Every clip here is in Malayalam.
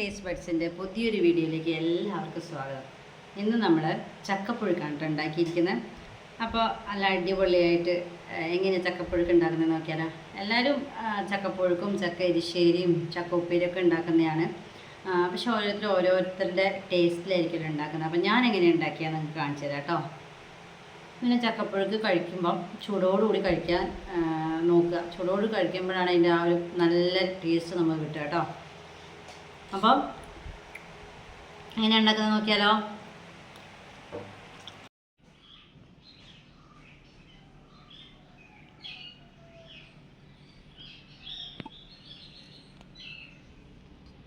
ടേസ്റ്റ് ബഡ്സിന്റെ പുതിയൊരു വീഡിയോയിലേക്ക് എല്ലാവർക്കും സ്വാഗതം. ഇന്ന് നമ്മൾ ചക്കപ്പുഴുക്കാണ് ഉണ്ടാക്കിയിരിക്കുന്നത്. അപ്പോൾ നല്ല അടിപൊളിയായിട്ട് എങ്ങനെ ചക്കപ്പുഴുക്ക് ഉണ്ടാക്കുന്നത് നോക്കിയാലോ. എല്ലാവരും ചക്കപ്പുഴുക്കും ചക്ക എരിശ്ശേരിയും ചക്ക ഉപ്പേരിയൊക്കെ ഉണ്ടാക്കുന്നതാണ്. പക്ഷേ ഓരോരുത്തർ ഓരോരുത്തരുടെ ടേസ്റ്റിലായിരിക്കും ഉണ്ടാക്കുന്നത്. അപ്പോൾ ഞാൻ എങ്ങനെ ഉണ്ടാക്കിയാൽ നിങ്ങൾക്ക് കാണിച്ചു തരാം കേട്ടോ. പിന്നെ ചക്കപ്പുഴുക്ക് കഴിക്കുമ്പം ചൂടോടുകൂടി കഴിക്കാൻ നോക്കുക. ചൂടോട് കഴിക്കുമ്പോഴാണ് അതിന്റെ ആ ഒരു നല്ല ടേസ്റ്റ് നമുക്ക് കിട്ടുക കേട്ടോ. അപ്പം എങ്ങനെ നോക്കിയാലോ?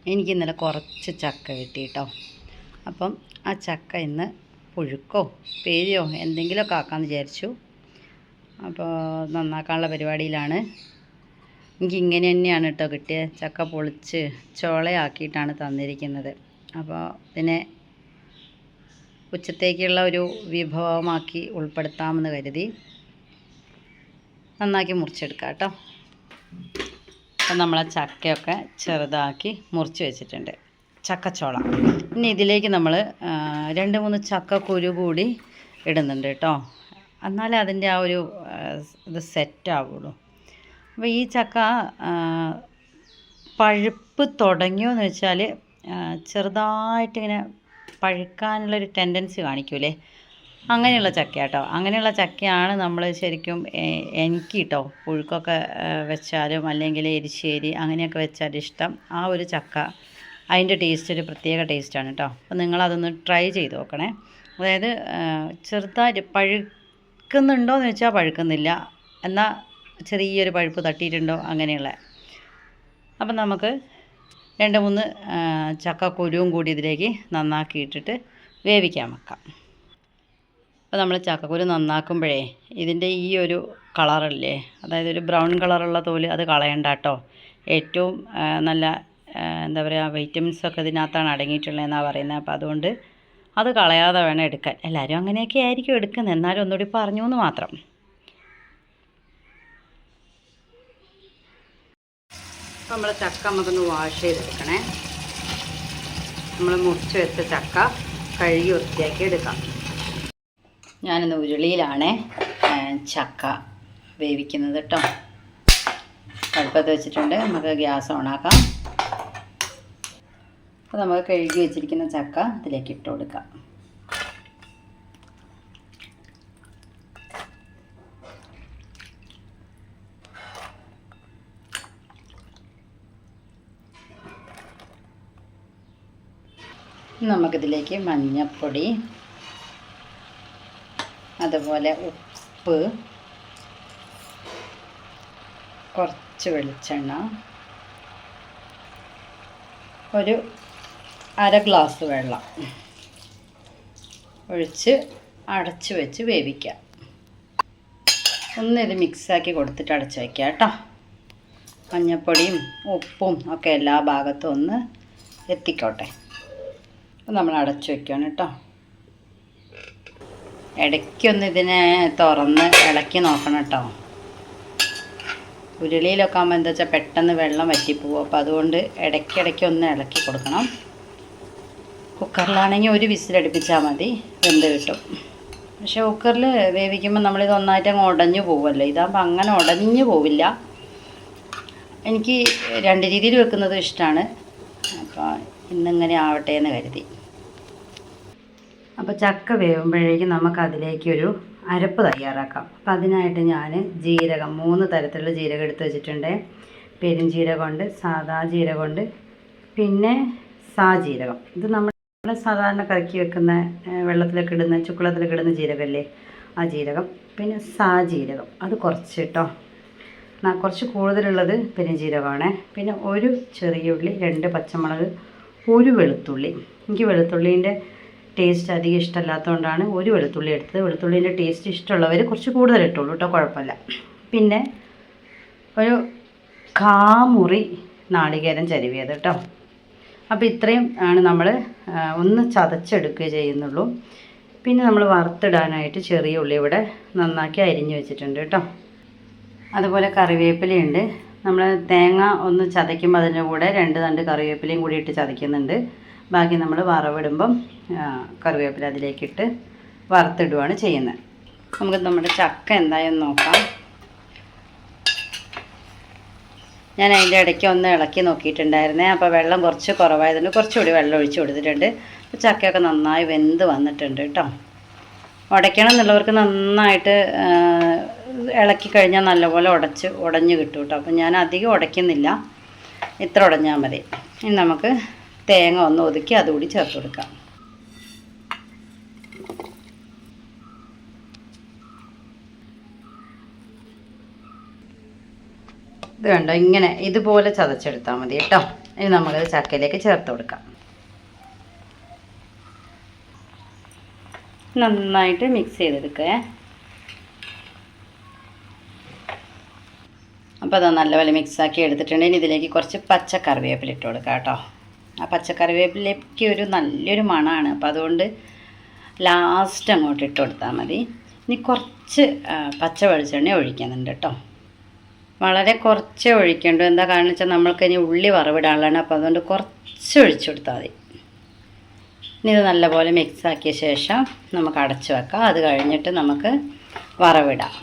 എനിക്ക് ഇന്നലെ കുറച്ച് ചക്ക കിട്ടി കേട്ടോ അപ്പം ആ ചക്ക ഇന്ന് പുഴുക്കോ പേരിയോ എന്തെങ്കിലുമൊക്കെ ആക്കാമെന്ന് വിചാരിച്ചു. അപ്പോൾ നന്നാക്കാനുള്ള പരിപാടിയിലാണ്. എനിക്ക് ഇങ്ങനെ തന്നെയാണ് കേട്ടോ കിട്ടിയ. ചക്ക പൊളിച്ച് ചോളയാക്കിയിട്ടാണ് തന്നിരിക്കുന്നത്. അപ്പോൾ ഇതിനെ ഉച്ചത്തേക്കുള്ള ഒരു വിഭവമാക്കി ഉൾപ്പെടുത്താമെന്ന് കരുതി നന്നാക്കി മുറിച്ചെടുക്കാം കേട്ടോ അപ്പം നമ്മളെ ചക്കയൊക്കെ ചെറുതാക്കി മുറിച്ച് വെച്ചിട്ടുണ്ട്. ചക്കച്ചോള. ഇനി ഇതിലേക്ക് നമ്മൾ രണ്ട് മൂന്ന് ചക്ക കുരു കൂടി ഇടുന്നുണ്ട് കേട്ടോ എന്നാലേ അതിന്റെ ആ ഒരു ഇത് സെറ്റ് ആവുള്ളൂ. അപ്പോൾ ഈ ചക്ക പഴുപ്പ് തുടങ്ങിയോ എന്ന് വെച്ചാൽ ചെറുതായിട്ടിങ്ങനെ പഴുക്കാനുള്ളൊരു ടെൻഡൻസി കാണിക്കൂലേ? അങ്ങനെയുള്ള ചക്ക കേട്ടോ അങ്ങനെയുള്ള ചക്കയാണ് നമ്മൾ ശരിക്കും എനിക്ക് കേട്ടോ പുഴുക്കൊക്കെ വെച്ചാലും അല്ലെങ്കിൽ എരിശ്ശേരി അങ്ങനെയൊക്കെ വെച്ചാൽ ഇഷ്ടം. ആ ഒരു ചക്ക അതിന്റെ ടേസ്റ്റ് ഒരു പ്രത്യേക ടേസ്റ്റാണ് കേട്ടോ അപ്പോൾ നിങ്ങളതൊന്ന് ട്രൈ ചെയ്ത് നോക്കണേ. അതായത് ചെറുതായിട്ട് പഴുക്കുന്നുണ്ടോ എന്ന് വെച്ചാൽ പഴുക്കുന്നില്ല. എന്നാൽ ചെറിയൊരു പഴുപ്പ് തട്ടിയിട്ടുണ്ടോ അങ്ങനെയുള്ള. അപ്പം നമുക്ക് രണ്ട് മൂന്ന് ചക്കക്കുരുവും ചക്ക കുരുവും കൂടി ഇതിലേക്ക് നന്നാക്കി ഇട്ടിട്ട് വേവിക്കാൻ വെക്കാം. അപ്പോൾ നമ്മൾ ചക്കക്കുരു നന്നാക്കുമ്പോഴേ ഇതിന്റെ ഈ ഒരു കളറില്ലേ അതായത് ഒരു ബ്രൗൺ കളറുള്ള തോൽ അത് കളയണ്ട കേട്ടോ. ഏറ്റവും നല്ല എന്താ പറയുക വൈറ്റമിൻസ് ഒക്കെ ഇതിനകത്താണ് അടങ്ങിയിട്ടുള്ളതെന്നാണ് പറയുന്നത്. അപ്പോൾ അതുകൊണ്ട് അത് കളയാതെ വേണം എടുക്കാൻ. എല്ലാവരും അങ്ങനെയൊക്കെ ആയിരിക്കും എടുക്കുന്നത്. എന്നാലും ഒന്നുകൂടി പറഞ്ഞു എന്ന് മാത്രം. അപ്പോൾ നമ്മൾ ചക്ക നമുക്കൊന്ന് വാഷ് ചെയ്തെടുക്കണേ. നമ്മൾ മുറിച്ച് വെച്ച ചക്ക കഴുകി വൃത്തിയാക്കി എടുക്കാം. ഞാനിന്ന് ഉരുളിയിലാണ് ചക്ക വേവിക്കുന്നത് കേട്ടോ അടുപ്പത്ത് വെച്ചിട്ടുണ്ട്. നമുക്ക് ഗ്യാസ് ഓണാക്കാം. അപ്പോൾ നമുക്ക് കഴുകി വെച്ചിരിക്കുന്ന ചക്ക ഇതിലേക്ക് ഇട്ട് കൊടുക്കാം. നമുക്കിതിലേക്ക് മഞ്ഞപ്പൊടി അതുപോലെ ഉപ്പ് കുറച്ച് വെളിച്ചെണ്ണ ഒരു അര ഗ്ലാസ് വെള്ളം ഒഴിച്ച് അടച്ച് വെച്ച് വേവിക്കാം. ഒന്നിത് മിക്സാക്കി കൊടുത്തിട്ട് അടച്ച് വയ്ക്കാം കേട്ടോ. മഞ്ഞൾപ്പൊടിയും ഉപ്പും ഒക്കെ എല്ലാ ഭാഗത്തും ഒന്ന് എത്തിക്കോട്ടെ. അപ്പം നമ്മൾ അടച്ചു വയ്ക്കുകയാണ് കേട്ടോ. ഇടയ്ക്കൊന്ന് ഇതിനെ തുറന്ന് ഇളക്കി നോക്കണം കേട്ടോ. ഉരുളിയിലൊക്കെ ആകുമ്പോൾ എന്താ വെച്ചാൽ പെട്ടെന്ന് വെള്ളം വറ്റിപ്പോവും. അപ്പോൾ അതുകൊണ്ട് ഇടയ്ക്കിടയ്ക്ക് ഒന്ന് ഇളക്കി കൊടുക്കണം. കുക്കറിലാണെങ്കിൽ ഒരു വിസിലടുപ്പിച്ചാൽ മതി. വെന്ത് കിട്ടും. പക്ഷേ കുക്കറിൽ വേവിക്കുമ്പോൾ നമ്മളിത് ഒന്നായിട്ട് അങ്ങ് ഉടഞ്ഞു പോകുമല്ലോ ഇതാകുമ്പോൾ അങ്ങനെ ഉടഞ്ഞു പോവില്ല. എനിക്ക് രണ്ട് രീതിയിൽ വെക്കുന്നത് ഇഷ്ടമാണ് അപ്പോൾ ഇന്നിങ്ങനെ ആവട്ടെ എന്ന് കരുതി. അപ്പോൾ ചക്ക വേവുമ്പോഴേക്കും നമുക്ക് അതിലേക്കൊരു അരപ്പ് തയ്യാറാക്കാം. അപ്പം അതിനായിട്ട് ഞാൻ ജീരകം മൂന്ന് തരത്തിലുള്ള ജീരകം എടുത്ത് വെച്ചിട്ടുണ്ട്. പെരുംജീരകമുണ്ട് സാദാ ജീരകമുണ്ട് പിന്നെ സാജീരകം ഇത് നമ്മൾ സാധാരണ കറക്കി വെക്കുന്ന വെള്ളത്തിലൊക്കെ ഇടുന്ന ചുക്കുളത്തിലൊക്കെ ഇടുന്ന ജീരകമല്ലേ ആ ജീരകം. പിന്നെ സാജീരകം അത് കുറച്ച് കേട്ടോ കുറച്ച് കൂടുതലുള്ളത് പെരുംജീരകമാണ് പിന്നെ ഒരു ചെറിയ ഉള്ളി രണ്ട് പച്ചമുളക് ഒരു വെളുത്തുള്ളി. എനിക്ക് വെളുത്തുള്ളീന്റെ ടേസ്റ്റ് അധികം ഇഷ്ടമല്ലാത്തതുകൊണ്ടാണ് ഒരു വെളുത്തുള്ളി എടുത്തത്. വെളുത്തുള്ളീന്റെ ടേസ്റ്റ് ഇഷ്ടമുള്ളവർ കുറച്ച് കൂടുതൽ ഇട്ടുള്ളൂ കേട്ടോ കുഴപ്പമില്ല. പിന്നെ ഒരു കാമുറി നാളികേരം ചരുവിയത് കേട്ടോ അപ്പോൾ ഇത്രയും ആണ് നമ്മൾ ഒന്ന് ചതച്ചെടുക്കുക ചെയ്യുന്നുള്ളൂ. പിന്നെ നമ്മൾ വറുത്തിടാനായിട്ട് ചെറിയ ഉള്ളി ഇവിടെ നന്നാക്കി അരിഞ്ഞു വെച്ചിട്ടുണ്ട് കേട്ടോ അതുപോലെ കറിവേപ്പിലയുണ്ട്. നമ്മൾ തേങ്ങ ഒന്ന് ചതയ്ക്കുമ്പോൾ അതിന്റെ കൂടെ രണ്ട് തണ്ട് കറിവേപ്പിലയും കൂടി ഇട്ട് ചതയ്ക്കുന്നുണ്ട്. ബാക്കി നമ്മൾ വറവിടുമ്പം കറിവേപ്പില അതിലേക്കിട്ട് വറുത്തിടുകയാണ് ചെയ്യുന്നത്. നമുക്ക് നമ്മുടെ ചക്ക എന്തായെന്ന് നോക്കാം. ഞാൻ അതിന്റെ ഇടയ്ക്ക് ഒന്ന് ഇളക്കി നോക്കിയിട്ടുണ്ടായിരുന്നേ. അപ്പോൾ വെള്ളം കുറച്ച് കുറവായതുകൊണ്ട് കുറച്ചുകൂടി വെള്ളം ഒഴിച്ചു കൊടുത്തിട്ടുണ്ട്. അപ്പോൾ ചക്കയൊക്കെ നന്നായി വെന്ത് വന്നിട്ടുണ്ട് കേട്ടോ. ഉടയ്ക്കണം എന്നുള്ളവർക്ക് നന്നായിട്ട് ഇളക്കി കഴിഞ്ഞാൽ നല്ലപോലെ ഉടച്ച് ഉടഞ്ഞ് കിട്ടും കേട്ടോ. അപ്പം ഞാൻ അധികം ഉടയ്ക്കുന്നില്ല. ഇത്ര ഉടഞ്ഞാൽ മതി. ഇനി നമുക്ക് തേങ്ങ ഒന്ന് ഒതുക്കി അതുകൂടി ചേർത്ത് കൊടുക്കാം. ഇത് കണ്ടോ? ഇങ്ങനെ ഇതുപോലെ ചതച്ചെടുത്താൽ മതി കേട്ടോ. ഇനി നമുക്കത് ചക്കയിലേക്ക് ചേർത്ത് കൊടുക്കാം. നന്നായിട്ട് മിക്സ് ചെയ്തെടുക്കേ. അപ്പോൾ അത് നല്ലപോലെ മിക്സാക്കി എടുത്തിട്ടുണ്ട് ഇനി ഇതിലേക്ക് കുറച്ച് പച്ച കറിവേപ്പില ഇട്ട് കൊടുക്കാം കേട്ടോ. ആ പച്ച കറിവേപ്പിലേക്ക് ഒരു നല്ലൊരു മണമാണ്. അപ്പോൾ അതുകൊണ്ട് ലാസ്റ്റ് അങ്ങോട്ട് ഇട്ട് കൊടുത്താൽ മതി. ഇനി കുറച്ച് പച്ച വെളിച്ചെണ്ണ ഒഴിക്കുന്നുണ്ട് കേട്ടോ. വളരെ കുറച്ചേ ഒഴിക്കേണ്ടു എന്താ കാരണം വെച്ചാൽ നമ്മൾക്ക് ഇനി ഉള്ളി വറവിടാനുള്ളതാണ്. അപ്പോൾ അതുകൊണ്ട് കുറച്ച് ഒഴിച്ചു കൊടുത്താൽ മതി. ഇനി ഇത് നല്ലപോലെ മിക്സാക്കിയ ശേഷം നമുക്ക് അടച്ചു വെക്കാം. അത് കഴിഞ്ഞിട്ട് നമുക്ക് വറവിടാം.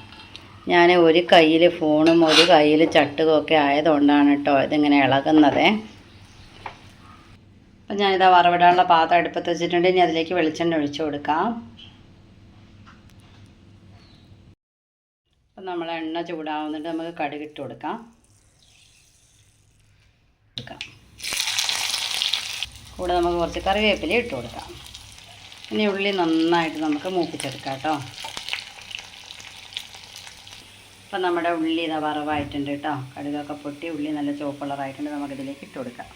ഞാൻ ഒരു കയ്യിൽ ഫോണും ഒരു കയ്യിൽ ചട്ടുകും ഒക്കെ ആയതുകൊണ്ടാണ് കേട്ടോ ഇതിങ്ങനെ ഇളകുന്നത്. അപ്പം ഞാനിതാ വറവിടാനുള്ള പാത്രം അടുപ്പത്ത് വെച്ചിട്ടുണ്ട്. ഇനി അതിലേക്ക് വെളിച്ചെണ്ണ ഒഴിച്ചു കൊടുക്കാം. അപ്പം നമ്മൾ എണ്ണ ചൂടാവുന്നിട്ട് നമുക്ക് കടുക് ഇട്ട് കൊടുക്കാം. കൊടുക്കാം. കൂടെ നമുക്ക് കുറച്ച് കറിവേപ്പില ഇട്ട് കൊടുക്കാം. ഇനി ഉള്ളി നന്നായിട്ട് നമുക്ക് മൂപ്പിച്ചെടുക്കാം കേട്ടോ അപ്പം നമ്മുടെ ഉള്ളി ഇതാ വറവായിട്ടുണ്ട് കേട്ടോ കടുകൊക്കെ പൊട്ടി ഉള്ളി നല്ല ചുവപ്പ് കളറായിട്ടുണ്ട്. നമുക്കിതിലേക്ക് ഇട്ട് കൊടുക്കാം.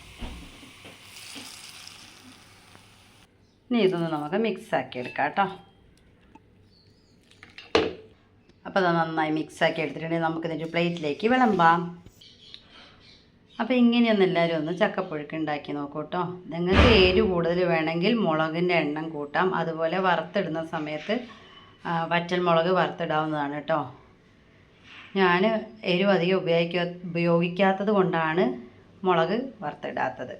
ഇനി ഇതൊന്ന് നമുക്ക് മിക്സ് ആക്കി എടുക്കാം കേട്ടോ അപ്പോൾ അത് നന്നായി മിക്സ് ആക്കി എടുത്തിട്ടുണ്ടെങ്കിൽ നമുക്കിതിന്റെ പ്ലേറ്റിലേക്ക് വിളമ്പാം. അപ്പോൾ ഇങ്ങനെയൊന്ന് എല്ലാവരും ഒന്ന് ചക്കപ്പുഴുക്ക് ഉണ്ടാക്കി നോക്കൂ കേട്ടോ നിങ്ങൾക്ക് ഏര് കൂടുതൽ വേണമെങ്കിൽ മുളകിന്റെ എണ്ണം കൂട്ടാം. അതുപോലെ വറുത്തിടുന്ന സമയത്ത് വറ്റൽ മുളക് വറുത്തിടാവുന്നതാണ് കേട്ടോ ഞാൻ എരിവ് അധികം ഉപയോഗിക്കാ ഉപയോഗിക്കാത്തത് കൊണ്ടാണ് മുളക് വറുത്തിടാത്തത്.